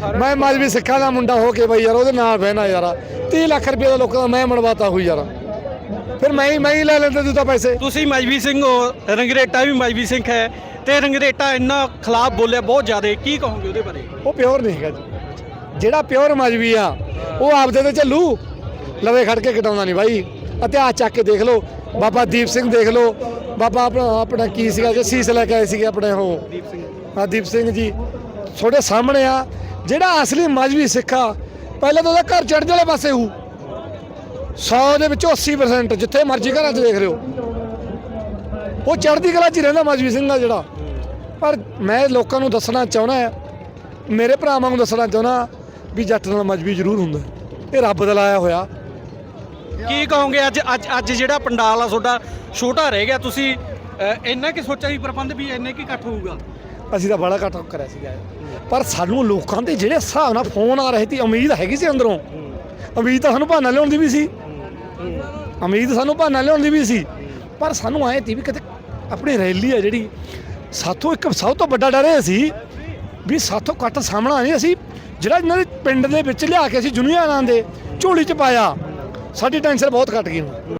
ਮੈਂ ਮਜਬੀ ਸਿੱਖਾਂ ਦਾ ਮੁੰਡਾ ਹੋ ਕੇ ਬਈ ਯਾਰ ਉਹਦੇ ਨਾਲ ਬਹਿਣਾ ਯਾਰ। 30 ਲੱਖ ਰੁਪਏ ਦਾ ਲੋਕਾਂ ਦਾ ਮੈਂ ਮਨਵਾਤਾ ਹੋਈ ਯਾਰ। ਫਿਰ ਮੈਂ ਹੀ ਮੈਂ ਹੀ ਲੈ ਲੈਂਦਾ ਤੂੰ ਤਾਂ ਪੈਸੇ। ਤੁਸੀਂ ਮਜਬੀ ਸਿੰਘ ਹੋ ਰੰਗਰੇਟਾ ਵੀ ਮਜਬੀ ਸਿੰਘ ਹੈ ਤੇ ਰੰਗਰੇਟਾ ਇੰਨਾ ਖਿਲਾਫ ਬੋਲਿਆ ਬਹੁਤ ਜ਼ਿਆਦਾ। ਕੀ ਕਹੋਗੇ ਉਹਦੇ ਬਾਰੇ? ਉਹ ਪਿਓਰ ਨਹੀਂ ਹੈਗਾ ਜੀ। ਜਿਹੜਾ ਪਿਓਰ ਮਜਬੀ ਆ ਉਹ ਆਪਦੇ ਤੇ ਚੱਲੂ ਲਵੇ ਖੜ ਕੇ ਕਟਾਉਂਦਾ ਨਹੀਂ ਬਾਈ। ਇਤਿਹਾਸ ਚੱਕ ਕੇ ਦੇਖ ਲਓ। ਬਾਬਾ ਦੀਪ ਸਿੰਘ ਦੇਖ ਲਓ। ਬਾਬਾ ਆਪਣਾ ਆਪਣਾ ਕੀ ਸੀਗਾ ਜੋ ਸੀਸ ਲੈ ਕੇ ਆਏ ਸੀਗੇ ਆਪਣੇ ਉਹ। ਦੀਪ ਸਿੰਘ। ਹਾਂ ਦੀਪ ਸਿੰਘ ਜੀ। ਤੁਹਾਡੇ ਸਾਹਮਣੇ ਆ। ਜਿਹੜਾ ਅਸਲੀ ਮਜਬੀ ਸਿੱਖਾ, ਪਹਿਲਾਂ ਤਾਂ ਉਹਦਾ ਘਰ ਚੜ੍ਹਦੇ ਵਾਲੇ ਪਾਸੇ ਹੂ 100 ਦੇ ਵਿੱਚੋਂ 80% ਜਿੱਥੇ ਮਰਜ਼ੀ ਘਰਾਂ 'ਚ ਦੇਖ ਹੋ ਉਹ ਚੜ੍ਹਦੀ ਕਲਾ 'ਚ ਰਹਿੰਦਾ ਮਜਬੀ ਸਿੰਘ ਆ ਜਿਹੜਾ। ਪਰ ਮੈਂ ਲੋਕਾਂ ਨੂੰ ਦੱਸਣਾ ਚਾਹੁੰਦਾ ਆ ਮੇਰੇ ਭਰਾਵਾਂ ਨੂੰ ਦੱਸਣਾ ਚਾਹੁੰਦਾ ਵੀ ਜੱਟ ਨਾਲ ਮਜਬੀ ਜ਼ਰੂਰ ਹੁੰਦਾ ਇਹ ਰੱਬ ਦਾ ਲਾਇਆ ਹੋਇਆ। ਕੀ ਕਹੋਗੇ ਅੱਜ ਅੱਜ ਅੱਜ ਜਿਹੜਾ ਪੰਡਾਲ ਆ ਤੁਹਾਡਾ, ਛੋਟਾ ਰਹਿ ਗਿਆ, ਤੁਸੀਂ ਇੰਨਾ ਕਿ ਸੋਚਿਆ ਸੀ ਪ੍ਰਬੰਧ ਵੀ ਇੰਨੇ ਕੀ ਇਕੱਠ ਹੋਊਗਾ? ਅਸੀਂ ਤਾਂ ਬੜਾ ਘੱਟ ਕਰਿਆ ਸੀਗਾ। ਪਰ ਸਾਨੂੰ ਲੋਕਾਂ ਦੇ ਜਿਹੜੇ ਹਿਸਾਬ ਨਾਲ ਫੋਨ ਆ ਰਹੇ ਸੀ, ਉਮੀਦ ਹੈਗੀ ਸੀ ਅੰਦਰੋਂ। ਉਮੀਦ ਤਾਂ ਸਾਨੂੰ ਬਹਾਨਾ ਲਿਆਉਣ ਦੀ ਵੀ ਸੀ। ਉਮੀਦ ਸਾਨੂੰ ਬਹਾਨਾ ਲਿਆਉਣ ਦੀ ਵੀ ਸੀ। ਪਰ ਸਾਨੂੰ ਆਏ ਤੀ ਵੀ ਕਿਤੇ ਆਪਣੀ ਰੈਲੀ ਆ ਜਿਹੜੀ, ਸਾਥੋਂ ਇੱਕ ਸਭ ਤੋਂ ਵੱਡਾ ਡਰ ਇਹ ਸੀ ਵੀ ਸਾਥੋਂ ਕੱਟ ਸਾਹਮਣਾ ਨਹੀਂ ਅਸੀਂ, ਜਿਹੜਾ ਇਹਨਾਂ ਦੇ ਪਿੰਡ ਦੇ ਵਿੱਚ ਲਿਆ ਕੇ ਅਸੀਂ ਜੁਨੀਆਂ ਨਾਂ ਦੇ ਝੋਲੀ ਚ ਪਾਇਆ, ਸਾਡੀ ਟੈਨਸ਼ਨ ਬਹੁਤ ਘਟ ਗਈ ਹੁਣ।